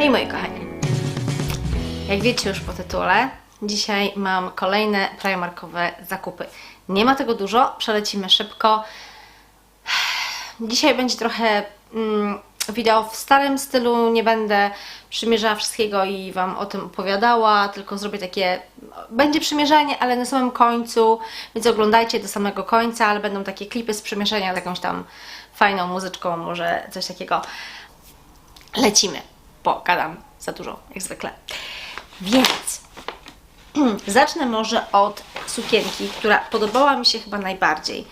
Hej moi kochani. Jak wiecie już po tytule, dzisiaj mam kolejne Primarkowe zakupy. Nie ma tego dużo, przelecimy szybko. Dzisiaj będzie trochę mm, wideo w starym stylu, nie będę przymierzała wszystkiego i Wam o tym opowiadała, tylko zrobię takie, będzie przymierzanie, ale na samym końcu, więc oglądajcie do samego końca, ale będą takie klipy z przymierzenia z jakąś tam fajną muzyczką, może coś takiego. Lecimy, bo gadam za dużo, jak zwykle. Więc zacznę może od sukienki, która podobała mi się chyba najbardziej.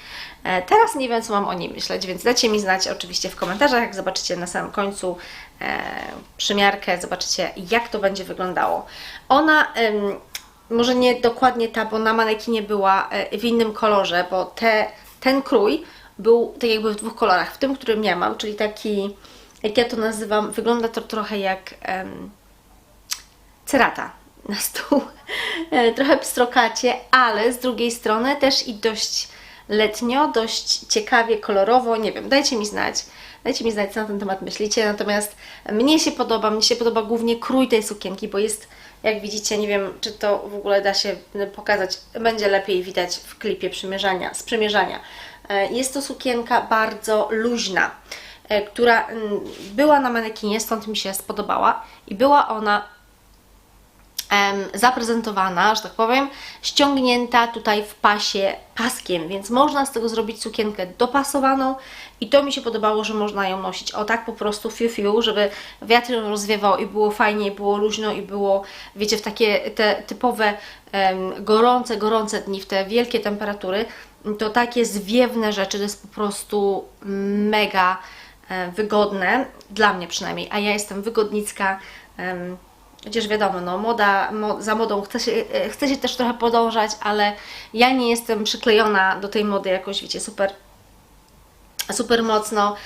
E, Teraz nie wiem, co mam o niej myśleć, więc dajcie mi znać oczywiście w komentarzach, jak zobaczycie na samym końcu e, przymiarkę, zobaczycie jak to będzie wyglądało. Ona, może nie dokładnie ta, bo na manekinie była e, w innym kolorze, bo te, ten krój był tak jakby w dwóch kolorach. W tym, którym ja mam, czyli taki, jak ja to nazywam, wygląda to trochę jak... em, cerata na stół. Trochę pstrokacie, ale z drugiej strony też i dość letnio, dość ciekawie, kolorowo. Nie wiem, dajcie mi znać. Dajcie mi znać, co na ten temat myślicie. Natomiast mnie się podoba, mnie się podoba głównie krój tej sukienki, bo jest, jak widzicie, nie wiem, czy to w ogóle da się pokazać, będzie lepiej widać w klipie przymierzania, z przymierzania. E, Jest to sukienka bardzo luźna, która mm, była na manekinie, stąd mi się spodobała i była ona zaprezentowana, że tak powiem, ściągnięta tutaj w pasie paskiem, więc można z tego zrobić sukienkę dopasowaną i to mi się podobało, że można ją nosić. O tak po prostu fiu fiu, żeby wiatr ją rozwiewał i było fajnie, było luźno i było, wiecie, w takie te typowe gorące, gorące dni, w te wielkie temperatury, to takie zwiewne rzeczy to jest po prostu mega e, wygodne, dla mnie przynajmniej, a ja jestem wygodnicka, Chociaż wiadomo, no, moda, mo, za modą chce się, e, chce się też trochę podążać, ale ja nie jestem przyklejona do tej mody jakoś, wiecie, super, super mocno.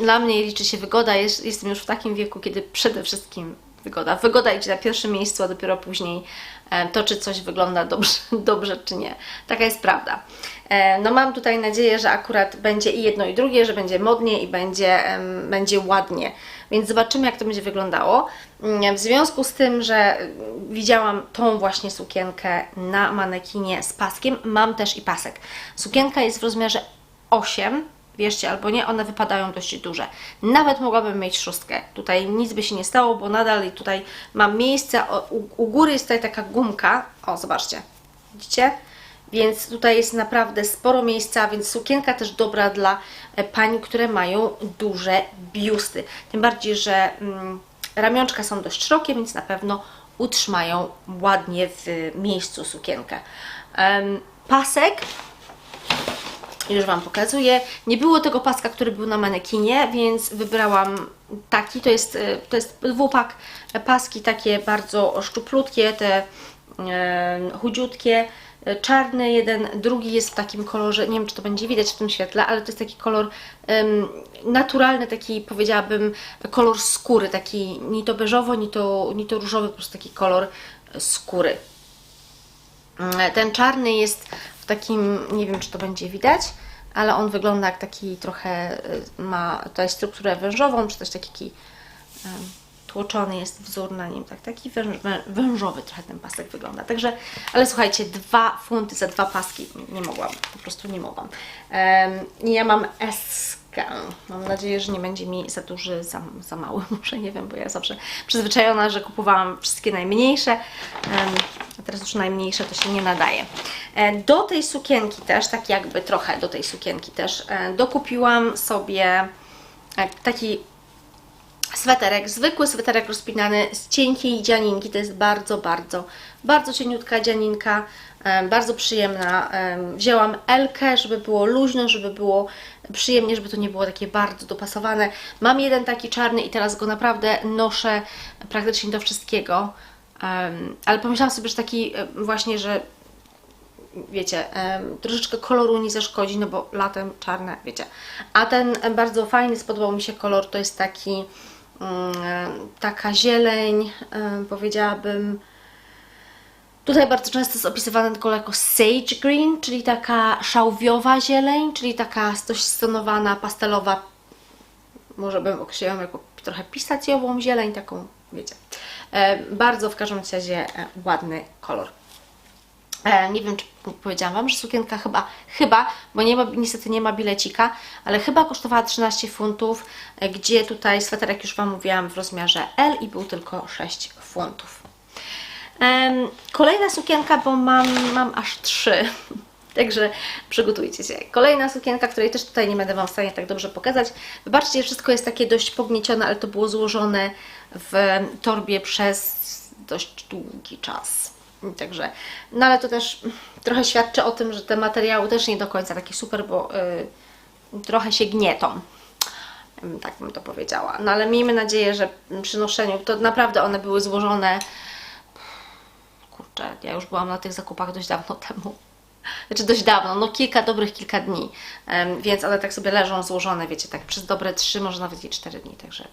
Dla mnie liczy się wygoda. Jest, jestem już w takim wieku, kiedy przede wszystkim wygoda. Wygoda idzie na pierwszym miejscu, a dopiero później e, to, czy coś wygląda dobrze, dobrze czy nie. Taka jest prawda. E, No mam tutaj nadzieję, że akurat będzie i jedno i drugie, że będzie modnie i będzie, będzie ładnie. Więc zobaczymy, jak to będzie wyglądało. Mm, W związku z tym, że widziałam tą właśnie sukienkę na manekinie z paskiem, mam też i pasek. Sukienka jest w rozmiarze 8, wierzcie albo nie, one wypadają dość duże. Nawet mogłabym mieć szóstkę. Tutaj nic by się nie stało, bo nadal tutaj mam miejsce. U, u góry jest tutaj taka gumka. O, zobaczcie. Widzicie? Więc tutaj jest naprawdę sporo miejsca, więc sukienka też dobra dla e, pań, które mają duże biusty. Tym bardziej, że mm, ramionczka są dość szerokie, więc na pewno utrzymają ładnie w miejscu sukienkę. Pasek już Wam pokazuję. Nie było tego paska, który był na manekinie, więc wybrałam taki. To jest, e, to jest dwupak paski, takie bardzo szczuplutkie, te e, chudziutkie. E, Czarny jeden, drugi jest w takim kolorze, nie wiem czy to będzie widać w tym świetle, ale to jest taki kolor em, naturalny, taki powiedziałabym kolor skóry, taki ni to beżowo, ni to, ni to różowy, po prostu taki kolor e, skóry. Mm, Ten czarny jest w takim, nie wiem czy to będzie widać, ale on wygląda jak taki trochę, ma tutaj strukturę wężową, czy też taki em, tłoczony jest wzór na nim, tak, taki węż, wę- wężowy trochę ten pasek wygląda. Także, ale słuchajcie, dwa funty za dwa paski nie mogłam, po prostu nie mogłam. I ja mam eskę. Mam nadzieję, że nie będzie mi za duży, za, za mały, może nie wiem, bo ja zawsze przyzwyczajona, że kupowałam wszystkie najmniejsze, em, a teraz już najmniejsze to się nie nadaje. E, Do tej sukienki też, tak jakby trochę do tej sukienki też, e, dokupiłam sobie e, taki sweterek, zwykły sweterek rozpinany z cienkiej dzianinki. To jest bardzo, bardzo, bardzo cieniutka dzianinka, bardzo przyjemna. Em, Wzięłam Elkę, żeby było luźno, żeby było przyjemnie, żeby to nie było takie bardzo dopasowane. Mam jeden taki czarny i teraz go naprawdę noszę praktycznie do wszystkiego. Ale pomyślałam sobie, że taki właśnie, że wiecie, troszeczkę koloru nie zaszkodzi, no bo latem czarne, wiecie. A ten bardzo fajny, spodobał mi się kolor, to jest taki, taka zieleń, em, powiedziałabym, Tutaj bardzo często jest opisywany ten kolor jako sage green, czyli taka szałwiowa zieleń, czyli taka dość stonowana, pastelowa, może bym określiła jako trochę pistacjową zieleń, taką wiecie. E, bardzo w każdym razie e, ładny kolor. E, nie wiem, czy powiedziałam Wam, że sukienka chyba, chyba, bo nie ma, niestety nie ma bilecika, ale chyba kosztowała 13 funtów, e, gdzie tutaj sweterek już Wam mówiłam w rozmiarze L i był tylko 6 funtów. Kolejna sukienka, bo mam, mam aż trzy. Także przygotujcie się. Kolejna sukienka, której też tutaj nie będę Wam w stanie tak dobrze pokazać. Wybaczcie, wszystko jest takie dość pogniecione, ale to było złożone w torbie przez dość długi czas. Także, no ale to też trochę świadczy o tym, że te materiały też nie do końca takie super, bo y, trochę się gnietą. Tak bym to powiedziała. No ale miejmy nadzieję, że przy noszeniu to naprawdę one były złożone kurczę, ja już byłam na tych zakupach dość dawno temu. Znaczy dość dawno, no kilka dobrych kilka dni, więc one tak sobie leżą złożone, wiecie, tak przez dobre trzy, może nawet i cztery dni, także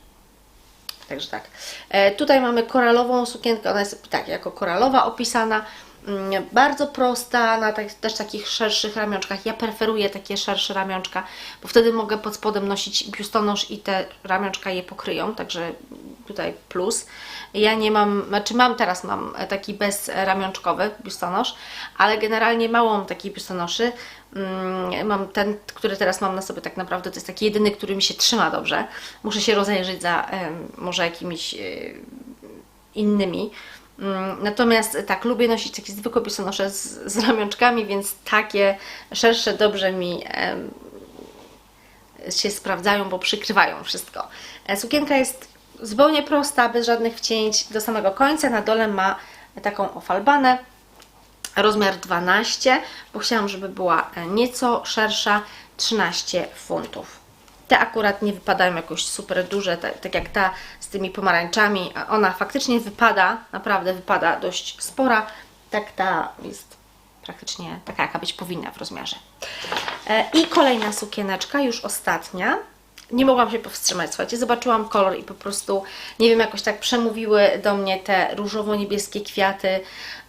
Także tak. E, tutaj mamy koralową sukienkę, ona jest tak, jako koralowa opisana. Mm, Bardzo prosta, na tak, też takich szerszych ramionczkach. Ja preferuję takie szersze ramionczka, bo wtedy mogę pod spodem nosić biustonosz i te ramionczka je pokryją, także tutaj plus. Ja nie mam, znaczy mam teraz mam taki bezramionczkowy biustonosz, ale generalnie mało mam takich biustonoszy. Mm, Mam ten, który teraz mam na sobie tak naprawdę, to jest taki jedyny, który mi się trzyma dobrze. Muszę się rozejrzeć za może jakimiś e, innymi. Mm, Natomiast tak, lubię nosić takie zwykłe biustonosze z, z ramionczkami, więc takie szersze dobrze mi się sprawdzają, bo przykrywają wszystko. E, Sukienka jest zupełnie prosta, bez żadnych wcięć do samego końca. Na dole ma taką ofalbanę, rozmiar 12, bo chciałam, żeby była e, nieco szersza, 13 funtów. Te akurat nie wypadają jakoś super duże, tak, tak jak ta z tymi pomarańczami. a Ona faktycznie wypada, naprawdę wypada dość spora. Tak ta jest praktycznie taka, jaka być powinna w rozmiarze. E, I kolejna sukieneczka, już ostatnia. Nie mogłam się powstrzymać, słuchajcie, zobaczyłam kolor i po prostu, nie wiem, jakoś tak przemówiły do mnie te różowo-niebieskie kwiaty.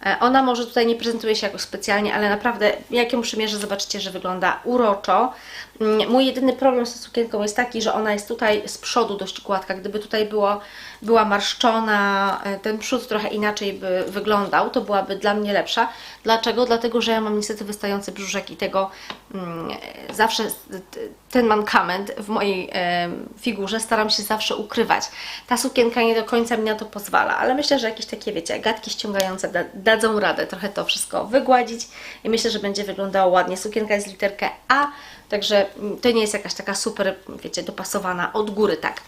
E, Ona może tutaj nie prezentuje się jakoś specjalnie, ale naprawdę, jak ją przymierzę, zobaczycie, że wygląda uroczo. Mm, Mój jedyny problem z tą sukienką jest taki, że ona jest tutaj z przodu dość gładka. Gdyby tutaj było, była marszczona, e, ten przód trochę inaczej by wyglądał, to byłaby dla mnie lepsza. Dlaczego? Dlatego, że ja mam niestety wystający brzuszek i tego mm, zawsze t- ten mankament w mojej em, figurze staram się zawsze ukrywać. Ta sukienka nie do końca mi na to pozwala, ale myślę, że jakieś takie, wiecie, gadki ściągające da, dadzą radę trochę to wszystko wygładzić i myślę, że będzie wyglądało ładnie. Sukienka jest literkę A, także mm, to nie jest jakaś taka super, wiecie, dopasowana od góry, tak.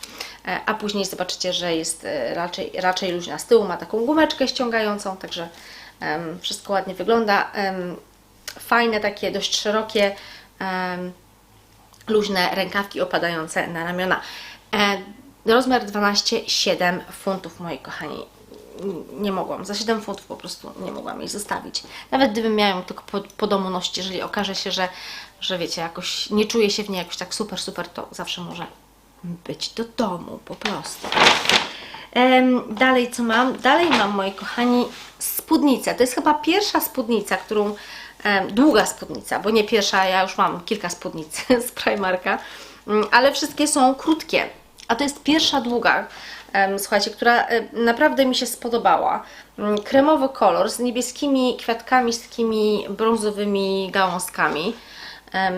E, A później zobaczycie, że jest e, raczej, raczej luźna z tyłu, ma taką gumeczkę ściągającą, także em, wszystko ładnie wygląda. Em, fajne, takie dość szerokie em, luźne rękawki opadające na ramiona. E, rozmiar 12, 7 funtów, moi kochani. Nie mogłam, za 7 funtów po prostu nie mogłam jej zostawić. Nawet gdybym miała ją tylko po, po domu nosić, jeżeli okaże się, że, że wiecie, jakoś nie czuję się w niej jakoś tak super, super, to zawsze może być do domu po prostu. Dalej co mam? Dalej mam, moi kochani, spódnicę. To jest chyba pierwsza spódnica, którą. Długa spódnica, bo nie pierwsza, ja już mam kilka spódnic z Primarka, Mm, ale wszystkie są krótkie. A to jest pierwsza długa, słuchajcie, która em, naprawdę mi się spodobała. Mm, Kremowy kolor z niebieskimi kwiatkami, z takimi brązowymi gałązkami.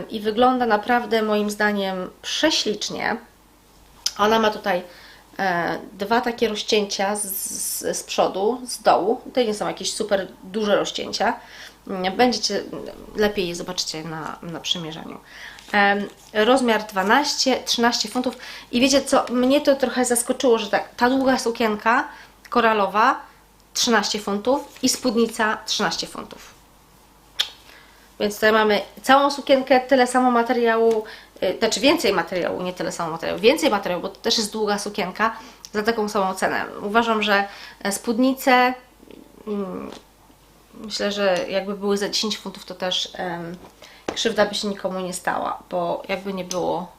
I wygląda naprawdę moim zdaniem prześlicznie. Ona ma tutaj e, dwa takie rozcięcia z, z, z przodu, z dołu. To nie są jakieś super duże rozcięcia. Mm, Będziecie lepiej je zobaczycie na, na przymierzeniu. Em, rozmiar 12, 13 funtów. I wiecie co, mnie to trochę zaskoczyło, że tak, ta długa sukienka koralowa 13 funtów i spódnica 13 funtów. Więc tutaj mamy całą sukienkę, tyle samo materiału, y, znaczy więcej materiału, nie tyle samo materiału, więcej materiału, bo to też jest długa sukienka za taką samą cenę. Uważam, że e, spódnice, mm, myślę, że jakby były za 10 funtów, to też krzywda by się nikomu nie stała, bo jakby nie było,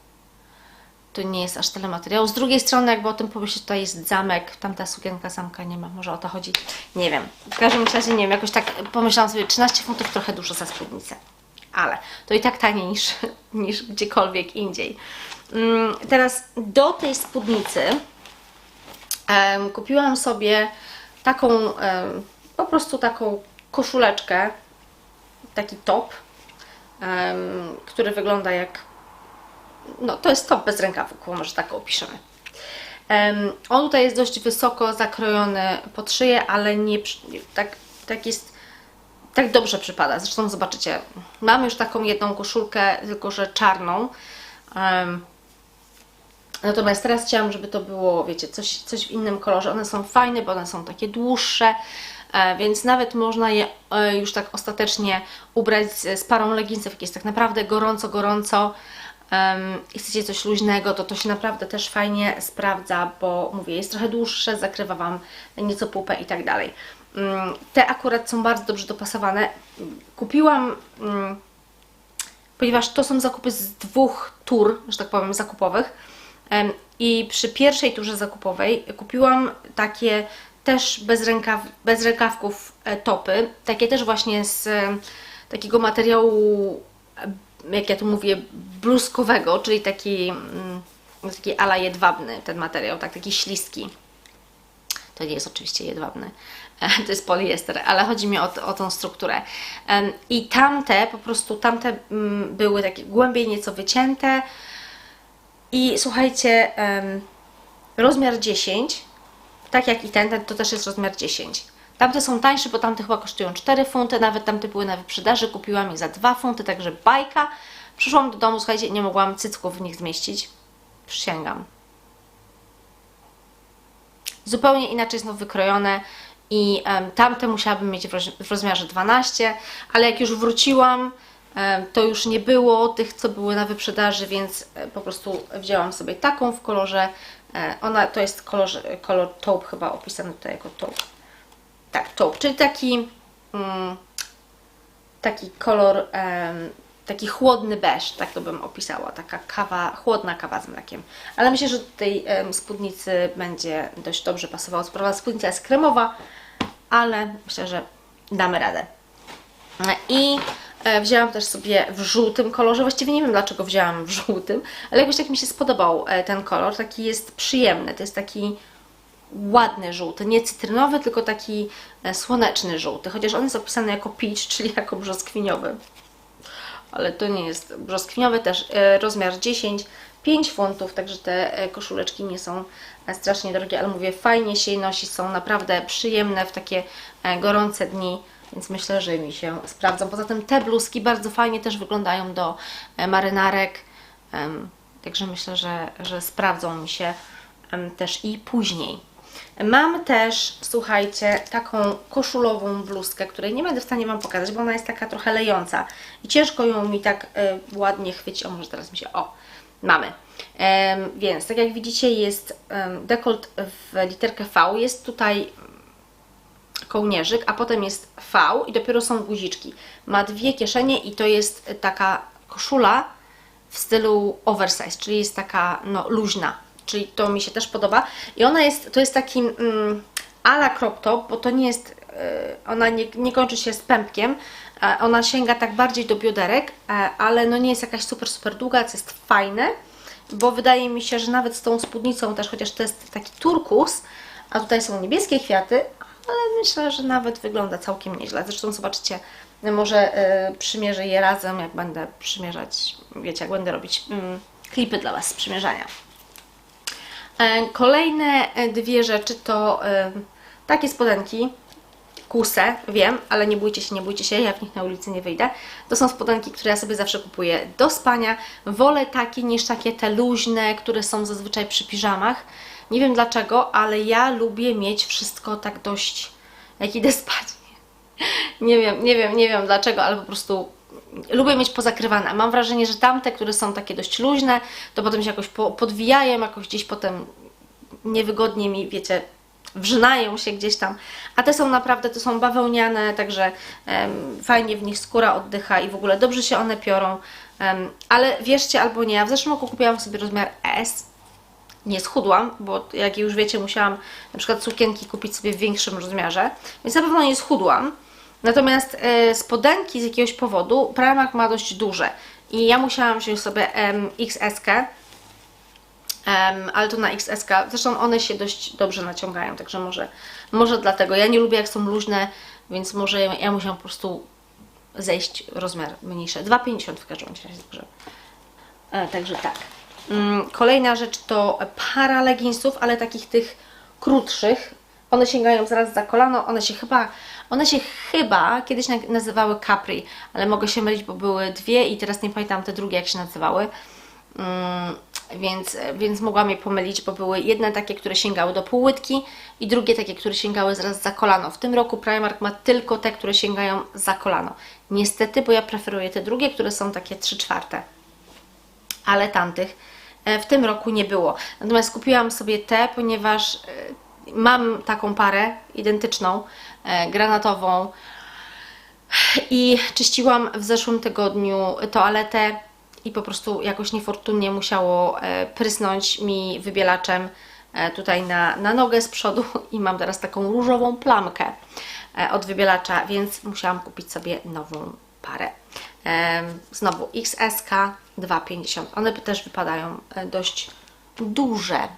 to nie jest aż tyle materiału. Z drugiej strony, jakby o tym pomyśleć, tutaj jest zamek, tamta sukienka zamka nie ma, może o to chodzi, nie wiem. W każdym razie, nie wiem, jakoś tak pomyślałam sobie, 13 funtów trochę dużo za spódnicę, ale to i tak taniej niż, niż gdziekolwiek indziej. Mm, Teraz do tej spódnicy Em, kupiłam sobie taką, em, po prostu taką koszuleczkę, taki top, em, który wygląda jak, no to jest top bez rękawów, może tak opiszemy. Em, on tutaj jest dość wysoko zakrojony pod szyję, ale nie, tak, tak jest, tak dobrze przypada. Zresztą zobaczycie, mam już taką jedną koszulkę, tylko że czarną. Em, Natomiast teraz chciałam, żeby to było, wiecie, coś, coś w innym kolorze. One są fajne, bo one są takie dłuższe, e, więc nawet można je e, już tak ostatecznie ubrać z, z parą leginsów, jak jest tak naprawdę gorąco, gorąco em, i chcecie coś luźnego, to to się naprawdę też fajnie sprawdza, bo mówię, jest trochę dłuższe, zakrywa Wam nieco pupę i tak dalej. Mm, Te akurat są bardzo dobrze dopasowane. Kupiłam... mm, ponieważ to są zakupy z dwóch tur, że tak powiem, zakupowych. Em, I przy pierwszej turze zakupowej kupiłam takie też bez, rękaw, bez rękawków e, topy, takie też właśnie z takiego materiału, jak ja tu mówię, bluskowego, czyli taki, mm, taki ala jedwabny ten materiał, tak, taki śliski. To nie jest oczywiście jedwabny, to jest poliester, ale chodzi mi o, o tą strukturę. I tamte, po prostu tamte mm, były takie głębiej nieco wycięte. I słuchajcie, rozmiar 10, tak jak i ten, ten to też jest rozmiar 10. Tamte są tańsze, bo tamte chyba kosztują 4 funty, nawet tamte były na wyprzedaży, kupiłam je za 2 funty, także bajka. Przyszłam do domu, słuchajcie, nie mogłam cycków w nich zmieścić. Przysięgam zupełnie inaczej znów wykrojone i em, tamte musiałabym mieć w, roz, w rozmiarze 12, ale jak już wróciłam, to już nie było tych, co były na wyprzedaży, więc e, po prostu wzięłam sobie taką w kolorze, e, ona to jest kolor, kolor taupe chyba opisany tutaj jako taupe. Tak, taupe, czyli taki mm, taki kolor, em, taki chłodny beż, tak to bym opisała, taka kawa, chłodna kawa z mlekiem. Ale myślę, że do tej em, spódnicy będzie dość dobrze pasowało. Co prawda spódnica jest kremowa, ale myślę, że damy radę. I e, wzięłam też sobie w żółtym kolorze. Właściwie nie wiem dlaczego wzięłam w żółtym, ale jakoś tak mi się spodobał e, ten kolor. Taki jest przyjemny. To jest taki ładny żółty, nie cytrynowy, tylko taki e, słoneczny żółty. Chociaż on jest opisany jako peach, czyli jako brzoskwiniowy. Ale to nie jest brzoskwiniowy, też e, rozmiar 10, 5 funtów, także te e, koszuleczki nie są strasznie drogie, ale mówię, fajnie się nosi, są naprawdę przyjemne w takie gorące dni, więc myślę, że mi się sprawdzą. Poza tym te bluzki bardzo fajnie też wyglądają do marynarek, także myślę, że, że sprawdzą mi się też i później. Mam też, słuchajcie, taką koszulową bluzkę, której nie będę w stanie Wam pokazać, bo ona jest taka trochę lejąca i ciężko ją mi tak e, ładnie chwycić. O, może teraz mi się... O, mamy. Em, więc, tak jak widzicie, jest um, dekolt w literkę V. Jest tutaj kołnierzyk, a potem jest V i dopiero są guziczki. Ma dwie kieszenie i to jest taka koszula w stylu oversize, czyli jest taka no, luźna, czyli to mi się też podoba. I ona jest, to jest taki mm, ala crop top, bo to nie jest, e, ona nie, nie kończy się z pępkiem, e, ona sięga tak bardziej do bioderek, e, ale no nie jest jakaś super, super długa, co jest fajne, bo wydaje mi się, że nawet z tą spódnicą też, chociaż to jest taki turkus, a tutaj są niebieskie kwiaty, ale myślę, że nawet wygląda całkiem nieźle. Zresztą zobaczycie, może y, przymierzę je razem, jak będę przymierzać, wiecie, jak będę robić mm, klipy dla Was z przymierzania. E, Kolejne e, dwie rzeczy to e, takie spodenki, kuse, wiem, ale nie bójcie się, nie bójcie się, ja w nich na ulicy nie wyjdę. To są spodenki, które ja sobie zawsze kupuję do spania. Wolę takie niż takie te luźne, które są zazwyczaj przy piżamach. Nie wiem dlaczego, ale ja lubię mieć wszystko tak dość, jak idę spać. Nie wiem, nie wiem, nie wiem dlaczego, ale po prostu lubię mieć pozakrywane. Mam wrażenie, że tamte, które są takie dość luźne, to potem się jakoś po, podwijają, jakoś gdzieś potem niewygodnie mi, wiecie, wrzynają się gdzieś tam, a te są naprawdę, to są bawełniane, także fajnie w nich skóra oddycha i w ogóle dobrze się one piorą, ale wierzcie albo nie, ja w zeszłym roku kupiłam sobie rozmiar S, nie schudłam, bo jak już wiecie, musiałam na przykład sukienki kupić sobie w większym rozmiarze, więc na pewno nie schudłam. Natomiast e, spodenki z jakiegoś powodu Primark ma dość duże i ja musiałam wziąć sobie em, XS-kę, Em, ale to na XS. Zresztą one się dość dobrze naciągają, także może, może dlatego. Ja nie lubię jak są luźne, więc może ja, musiałam po prostu zejść rozmiar mniejszy. 2,50 w każdym razie. Także, e, także tak. Mm, Kolejna rzecz to para leginsów, ale takich tych krótszych. One sięgają zaraz za kolano, one się chyba, one się chyba kiedyś na- nazywały Capri, ale mogę się mylić, bo były dwie i teraz nie pamiętam te drugie jak się nazywały. Mm, więc, więc mogłam je pomylić, bo były jedne takie, które sięgały do półłytki i drugie takie, które sięgały zaraz za kolano. W tym roku Primark ma tylko te, które sięgają za kolano. Niestety, bo ja preferuję te drugie, które są takie 3 czwarte ale tamtych e, w tym roku nie było. Natomiast kupiłam sobie te, ponieważ e, mam taką parę identyczną, e, granatową i czyściłam w zeszłym tygodniu toaletę i po prostu jakoś niefortunnie musiało e, prysnąć mi wybielaczem e, tutaj na, na nogę z przodu i mam teraz taką różową plamkę od wybielacza, więc musiałam kupić sobie nową parę. Znowu XSK 2,50. One też wypadają dość duże.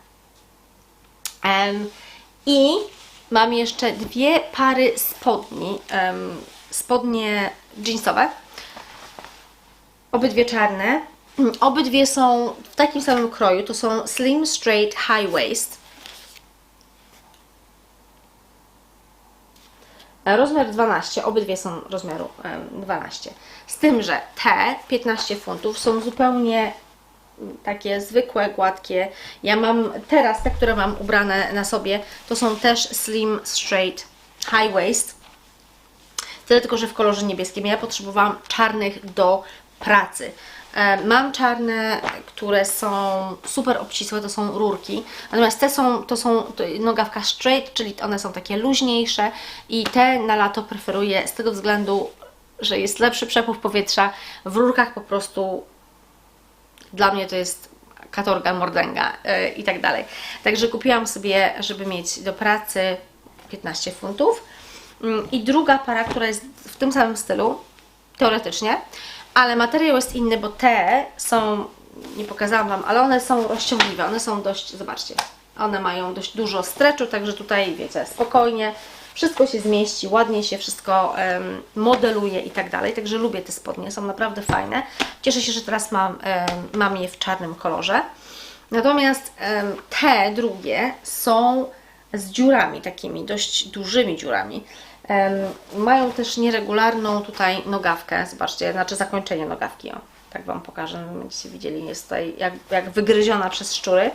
I mam jeszcze dwie pary spodni. spodnie jeansowe. Obydwie czarne. Obydwie są w takim samym kroju. To są slim straight high waist. Rozmiar 12, obydwie są rozmiaru em, 12. Z tym, że te 15 funtów są zupełnie takie zwykłe, gładkie. Ja mam teraz te, które mam ubrane na sobie, to są też slim straight high waist. Tyle tylko, że w kolorze niebieskim. Ja potrzebowałam czarnych do pracy. E, Mam czarne, które są super obcisłe, to są rurki. Natomiast te są, to są nogawka straight, czyli one są takie luźniejsze i te na lato preferuję z tego względu, że jest lepszy przepływ powietrza. W rurkach po prostu dla mnie to jest katorga, mordęga yy, i tak dalej. Także kupiłam sobie, żeby mieć do pracy 15 funtów. Mm, I druga para, która jest w tym samym stylu, teoretycznie, ale materiał jest inny, bo te są, nie pokazałam Wam, ale one są rozciągliwe, one są dość, zobaczcie, one mają dość dużo stretchu, także tutaj, wiecie, spokojnie, wszystko się zmieści, ładnie się wszystko modeluje i tak dalej, także lubię te spodnie, są naprawdę fajne. Cieszę się, że teraz mam, mam je w czarnym kolorze. Natomiast te drugie są z dziurami takimi, dość dużymi dziurami. Mają też nieregularną tutaj nogawkę, zobaczcie, znaczy zakończenie nogawki, o, tak Wam pokażę, będziecie widzieli, jest tutaj jak, jak wygryziona przez szczury.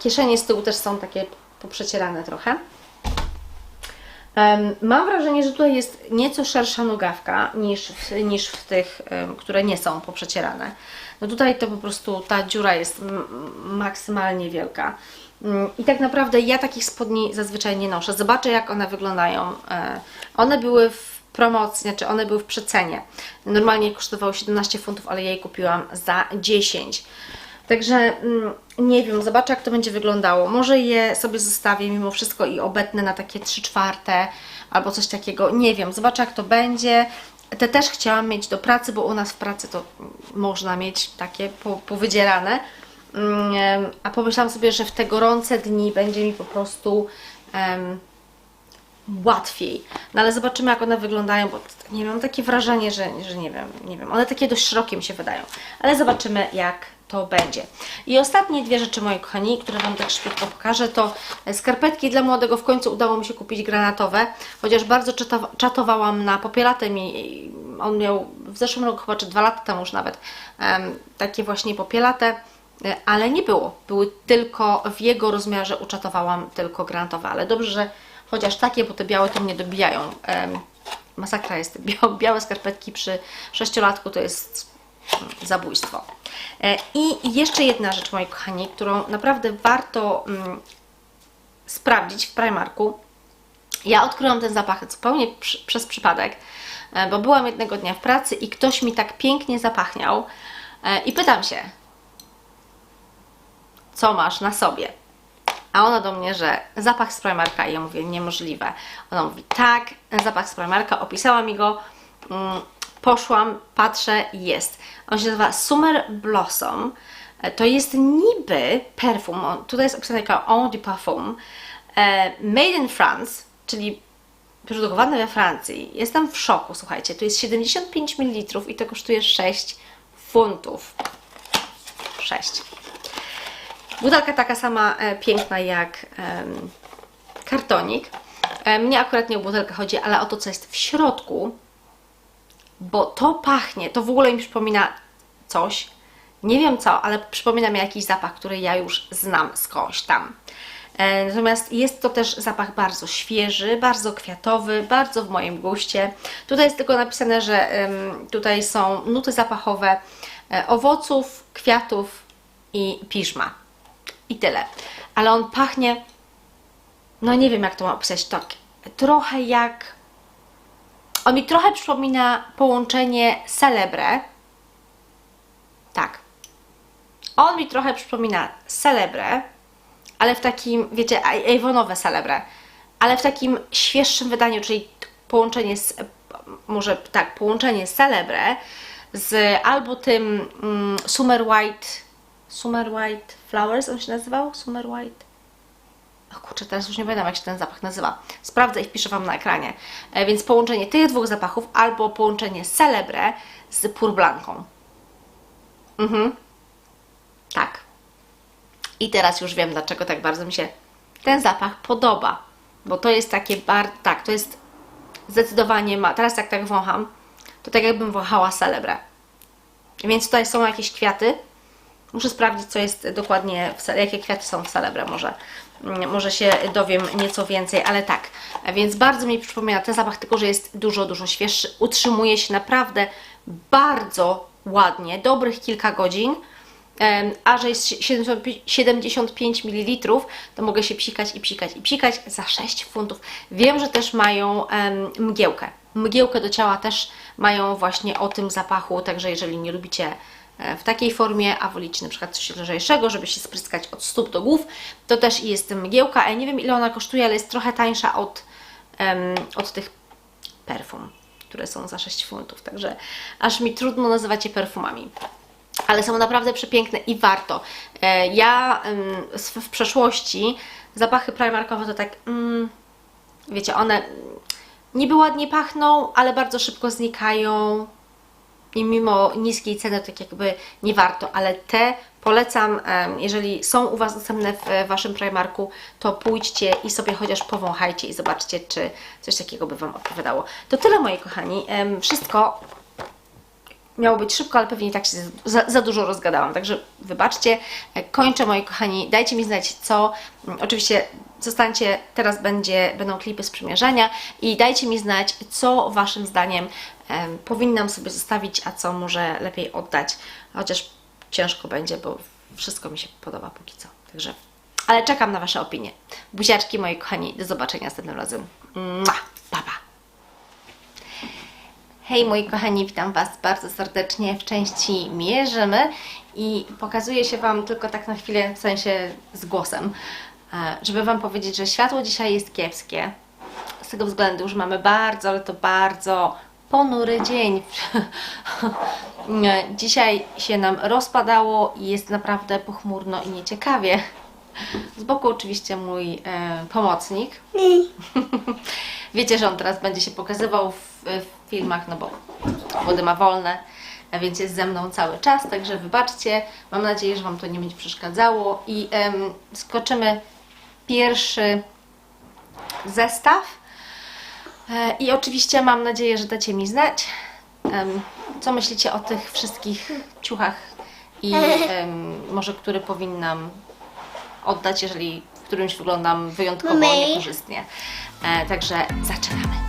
Kieszenie z tyłu też są takie poprzecierane trochę. Mam wrażenie, że tutaj jest nieco szersza nogawka niż w, niż w tych, które nie są poprzecierane. No tutaj to po prostu ta dziura jest maksymalnie wielka. Mm, I tak naprawdę ja takich spodni zazwyczaj nie noszę. Zobaczę jak one wyglądają. E, One były w promocji, znaczy one były w przecenie. Normalnie kosztowały 17 funtów, ale ja je kupiłam za 10. Także mm, nie wiem, zobaczę jak to będzie wyglądało. Może je sobie zostawię mimo wszystko i obetnę na takie 3 czwarte albo coś takiego. Nie wiem, zobaczę jak to będzie. Te też chciałam mieć do pracy, bo u nas w pracy to można mieć takie po- powydzierane. Mm, A pomyślałam sobie, że w te gorące dni będzie mi po prostu łatwiej. No ale zobaczymy, jak one wyglądają, bo nie mam takie wrażenie, że, że nie wiem, nie wiem. One takie dość szerokie mi się wydają. Ale zobaczymy, jak to będzie. I ostatnie dwie rzeczy, moi kochani, które Wam tak szybko pokażę, to skarpetki dla młodego. W końcu udało mi się kupić granatowe, chociaż bardzo czatowa- czatowałam na popielatym i on miał w zeszłym roku, chyba czy dwa lata temu już nawet, takie właśnie popielate. E, ale nie było. Były tylko w jego rozmiarze, uczatowałam tylko granatowe, ale dobrze, że chociaż takie, bo te białe to mnie dobijają. Masakra jest. Bia- Białe skarpetki przy sześciolatku to jest mm, zabójstwo. E, I jeszcze jedna rzecz, moi kochani, którą naprawdę warto mm, sprawdzić w Primarku. Ja odkryłam ten zapach zupełnie przy, przez przypadek, e, bo byłam jednego dnia w pracy i ktoś mi tak pięknie zapachniał e, i pytam się, co masz na sobie? A ona do mnie, że zapach z Primarka. I ja mówię, niemożliwe. Ona mówi, tak, zapach z Primarka. Opisała mi go. Mm, Poszłam, patrzę, jest. On się nazywa Summer Blossom. E, To jest niby perfum, tutaj jest opisane jako Eau de Parfum, e, made in France, czyli produkowane we Francji. Jestem w szoku, słuchajcie, tu jest 75 ml i to kosztuje 6 funtów. 6. Butelka taka sama e, piękna jak em, kartonik. E, mnie akurat nie o butelkę chodzi, ale o to, co jest w środku, bo to pachnie, to w ogóle mi przypomina coś. Nie wiem co, ale przypomina mi jakiś zapach, który ja już znam skądś tam. E, Natomiast jest to też zapach bardzo świeży, bardzo kwiatowy, bardzo w moim guście. Tutaj jest tylko napisane, że em, tutaj są nuty zapachowe e, owoców, kwiatów i piżma. I tyle. Ale on pachnie, no nie wiem jak to mam opisać, tak trochę jak on mi trochę przypomina połączenie Celebre. Tak. On mi trochę przypomina Celebre, ale w takim, wiecie, Avonowe Celebre, ale w takim świeższym wydaniu, czyli połączenie z, może tak, połączenie Celebre z albo tym mm, Summer White, Summer White Flowers, on się nazywał? Summer White? O kurczę, teraz już nie pamiętam, jak się ten zapach nazywa. Sprawdzę i wpiszę Wam na ekranie. E, więc połączenie tych dwóch zapachów albo połączenie Celebre z Purblanką. Mhm. Tak. I teraz już wiem, dlaczego tak bardzo mi się ten zapach podoba. Bo to jest takie bardzo... Tak, to jest zdecydowanie ma... Teraz jak tak wącham, to tak jakbym wąchała Celebre. Więc tutaj są jakieś kwiaty. Muszę sprawdzić, co jest dokładnie, w, jakie kwiaty są w Celebre, może, mm, może się dowiem nieco więcej, ale tak. Więc bardzo mi przypomina ten zapach, tylko że jest dużo, dużo świeższy. Utrzymuje się naprawdę bardzo ładnie, dobrych kilka godzin. A że jest 75 75 ml, to mogę się psikać i psikać i psikać za 6 funtów. Wiem, że też mają mgiełkę. Mgiełkę do ciała też mają właśnie o tym zapachu, także jeżeli nie lubicie w takiej formie, a wolicie na przykład coś lżejszego, żeby się spryskać od stóp do głów, to też jest mgiełka. Ja nie wiem ile ona kosztuje, ale jest trochę tańsza od, em, od tych perfum, które są za 6 funtów, także aż mi trudno nazywać je perfumami ale są naprawdę przepiękne i warto. E, Ja w przeszłości zapachy primarkowe to tak, mm, wiecie, one niby ładnie pachną, ale bardzo szybko znikają i mimo niskiej ceny tak jakby nie warto, ale te polecam, jeżeli są u Was dostępne w Waszym Primarku, to pójdźcie i sobie chociaż powąchajcie i zobaczcie, czy coś takiego by Wam odpowiadało. To tyle moi kochani, wszystko miało być szybko, ale pewnie i tak się za, za dużo rozgadałam. Także wybaczcie, E, kończę moi kochani. Dajcie mi znać, co. Oczywiście zostańcie, teraz będzie, będą klipy z przymierzania i dajcie mi znać, co Waszym zdaniem em, powinnam sobie zostawić, a co może lepiej oddać. Chociaż ciężko będzie, bo wszystko mi się podoba póki co. Także, ale czekam na Wasze opinie. Buziaczki moi kochani, do zobaczenia następnym razem. Mua, pa, pa. Hej moi kochani, witam Was bardzo serdecznie w części Mierzymy i pokazuję się Wam tylko tak na chwilę, w sensie z głosem, żeby Wam powiedzieć, że światło dzisiaj jest kiepskie. Z tego względu, że mamy bardzo, ale to bardzo ponury dzień. Nie, Dzisiaj się nam rozpadało i jest naprawdę pochmurno i nieciekawie. Z boku oczywiście mój e, pomocnik. Wiecie, że on teraz będzie się pokazywał w, w filmach, no bo wody ma wolne, więc jest ze mną cały czas, także wybaczcie. Mam nadzieję, że Wam to nie będzie przeszkadzało i em, skoczymy pierwszy zestaw. E, I oczywiście mam nadzieję, że dacie mi znać, co myślicie o tych wszystkich ciuchach i może który powinnam oddać, jeżeli w którymś wyglądam wyjątkowo niekorzystnie. E, także zaczynamy.